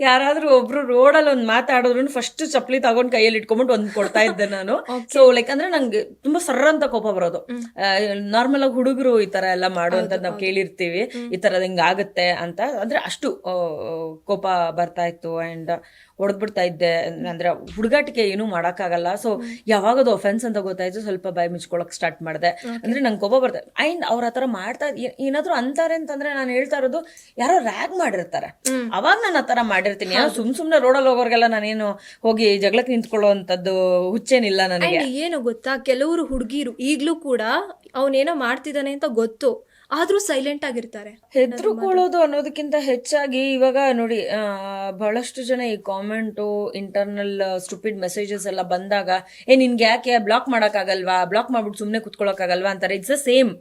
ಯಾರಾದ್ರೂ ಒಬ್ರು ರೋಡಲ್ಲಿ ಒಂದ್ ಮಾತಾಡಿದ್ರು ಫಸ್ಟ್ ಚಪ್ಪಲಿ ತಗೊಂಡ್ ಕೈಯಲ್ಲಿ ಇಟ್ಕೊಂಡ್ಬಿಟ್ಟು ಒಂದ್ ಕೊಡ್ತಾ ಇದ್ದೆ ನಾನು. ಸೊ ಲೈಕ್ ಅಂದ್ರೆ ನಂಗೆ ತುಂಬಾ ಸರ್ರ ಅಂತ ಕೋಪ ಬರೋದು. ನಾರ್ಮಲ್ ಆಗಿ ಹುಡುಗರು ಈ ತರ ಎಲ್ಲ ಅಂತ ನಾವ್ ಕೇಳಿರ್ತೀವಿ. ಈ ತರದ್ ಹಿಂಗ್ ಆಗುತ್ತೆ ಅಂತ. ಅಂದ್ರೆ ಅಷ್ಟು ಆ, ಕೋಪ ಬರ್ತಾ ಇತ್ತು ಅಂಡ್ ಹೊಡೆದ್ಬಿಡ್ತಾ ಇದ್ದೆ. ಅಂದ್ರೆ ಹುಡುಗಾಟಿಕೆ ಏನೂ ಮಾಡಕ್ಕಾಗಲ್ಲ. ಸೊ ಯಾವಾಗ ಅದು ಅಫೆನ್ಸ್ ಅಂತ ಗೊತ್ತಾಯ್ತು. ಸ್ವಲ್ಪ ಬಾಯಿ ಮುಚ್ಕೊಳಕ್ ಸ್ಟಾರ್ಟ್ ಮಾಡಿದೆ. ಅಂದ್ರೆ ನಂಗೆ ಕೋಪ ಬರ್ತದೆ ಅಂಡ್ ಅವ್ರ ಹತ್ರ ಮಾಡ್ತಾ ಏನಾದ್ರು ಅಂತಾರೆ ಅಂತಂದ್ರೆ ನಾನು ಹೇಳ್ತಾ ಇರೋದು ಯಾರೋ ರ್ಯಾಗ್ ಮಾಡಿರ್ತಾರೆ. ಅವಾಗ ನಾನು ಆತರ ಮಾಡಿರ್ತೀನಿ ಸುಮ್ ಸುಮ್ನೆ ರೋಡಲ್ಲಿ ಹೋಗೋರ್ಗೆಲ್ಲ ನಾನೇನು ಹೋಗಿ ಜಗಳಕ್ಕೆ ನಿಂತ್ಕೊಳ್ಳೋ ಅಂತದ್ದು ಹುಚ್ಚೇನಿಲ್ಲ ನನಗೆ. ಏನು ಗೊತ್ತಾ? ಕೆಲವರು ಹುಡುಗಿರು ಈಗ್ಲೂ ಕೂಡ ಅವನೇನೋ ಮಾಡ್ತಿದ್ದಾನೆ ಅಂತ ಗೊತ್ತು. ಆದ್ರೂ ಸೈಲೆಂಟ್ ಆಗಿರ್ತಾರೆ. ಹೆದರ್ಕೊಳ್ಳೋದು ಅನ್ನೋದಕ್ಕಿಂತ ಹೆಚ್ಚಾಗಿ ಇವಾಗ ನೋಡಿ ಬಹಳಷ್ಟು ಜನ ಈ ಕಾಮೆಂಟು ಇಂಟರ್ನಲ್ ಸ್ಟುಪಿಡ್ ಮೆಸೇಜಸ್ ಎಲ್ಲ ಬಂದಾಗ ಏ ನಿನ್ಗೆ ಯಾಕೆ? ಬ್ಲಾಕ್ ಮಾಡಕ್ಕಾಗಲ್ವಾ? ಬ್ಲಾಕ್ ಮಾಡ್ಬಿಟ್ಟು ಸುಮ್ನೆ ಕುತ್ಕೊಳಕ್ಕಾಗಲ್ವಾ ಅಂತಾರೆ. ಇಟ್ಸ್ ದ ಸೇಮ್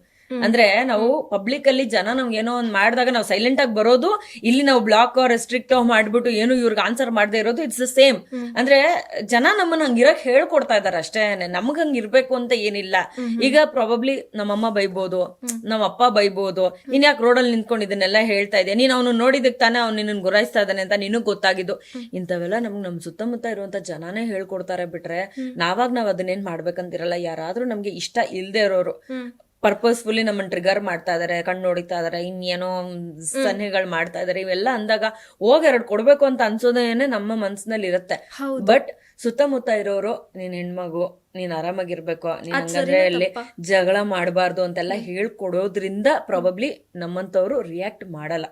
ಅಂದ್ರೆ ನಾವು ಪಬ್ಲಿಕ್ ಅಲ್ಲಿ ಜನ ನಮ್ಗೆ ಏನೋ ಒಂದ್ ಮಾಡಿದಾಗ ನಾವು ಸೈಲೆಂಟ್ ಆಗಿ ಬರೋದು ಇಲ್ಲಿ ನಾವು ಬ್ಲಾಕ್ ರೆಸ್ಟ್ರಿಕ್ಟ್ ಮಾಡ್ಬಿಟ್ಟು ಏನು ಇವ್ರಿಗೆ ಆನ್ಸರ್ ಮಾಡದೇ ಇರೋದು ಇಟ್ಸ್ ದ ಸೇಮ್ ಅಂದ್ರೆ ಜನ ನಮ್ಮನ್ನ ಹಂಗಿರಕ್ ಹೇಳ್ಕೊಡ್ತಾ ಇದಾರೆ ಅಷ್ಟೇ ನಮ್ಗ್ ಹಂಗ್ ಇರ್ಬೇಕು ಅಂತ ಏನಿಲ್ಲ. ಈಗ ಪ್ರಾಬಬ್ಲಿ ನಮ್ಮಮ್ಮ ಬೈಬೋದು ನಮ್ಮ ಅಪ್ಪ ಬೈಬೋದು ನೀನ್ ಯಾಕೆ ರೋಡಲ್ಲಿ ನಿಂತ್ಕೊಂಡು ಇದನ್ನೆಲ್ಲ ಹೇಳ್ತಾ ಇದೆ ನೀನ್ ಅವನು ನೋಡಿದಕ್ ತಾನೇ ಅವ್ನು ನಿನ್ನ ಗುರಾಯಿಸ್ತಾ ಇದ್ದಾನೆ ಅಂತ ನಿನಗ್ ಗೊತ್ತಾಗಿದ್ದು. ಇಂಥವೆಲ್ಲ ನಮ್ಗೆ ನಮ್ ಸುತ್ತಮುತ್ತ ಇರುವಂತ ಜನನೇ ಹೇಳ್ಕೊಡ್ತಾರೆ ಬಿಟ್ರೆ ನಾವಾಗ ನಾವ್ ಅದನ್ನೇನ್ ಮಾಡ್ಬೇಕಂತಿರಲ್ಲ ಯಾರಾದ್ರೂ ನಮ್ಗೆ ಇಷ್ಟ ಇಲ್ದೇ ಇರೋರು. ಪರ್ಪಸ್ಫುಲಿ ನಮ್ಮನ್ನ ಟ್ರಿಗರ್ ಮಾಡ್ತಾ ಇದಾರೆ ಕಣ್ಣು ಹೊಡಿತಾ ಇದಾರೆ ಇನ್ನೇನೋ ಸನ್ನೆಗಳು ಮಾಡ್ತಾ ಇದಾರೆ ಇವೆಲ್ಲ ಅಂದಾಗ ಹೋಗಿ ಎರಡು ಕೊಡ್ಬೇಕು ಅಂತ ಅನ್ಸೋದೇನೆ ನಮ್ಮ ಮನ್ಸಿನಲ್ಲಿ ಇರುತ್ತೆ. ಬಟ್ ಸುತ್ತಮುತ್ತ ಇರೋರು ನೀನ್ ಹೆಣ್ಮಗು ನೀನ್ ಆರಾಮಾಗಿರ್ಬೇಕು ನೀನ್ ಹಂಗಂದ್ರೆ ಅಲ್ಲಿ ಜಗಳ ಮಾಡಬಾರ್ದು ಅಂತೆಲ್ಲ ಹೇಳ್ಕೊಡೋದ್ರಿಂದ ಪ್ರಾಬಬ್ಲಿ ನಮ್ಮಂತವ್ರು ರಿಯಾಕ್ಟ್ ಮಾಡಲ್ಲ.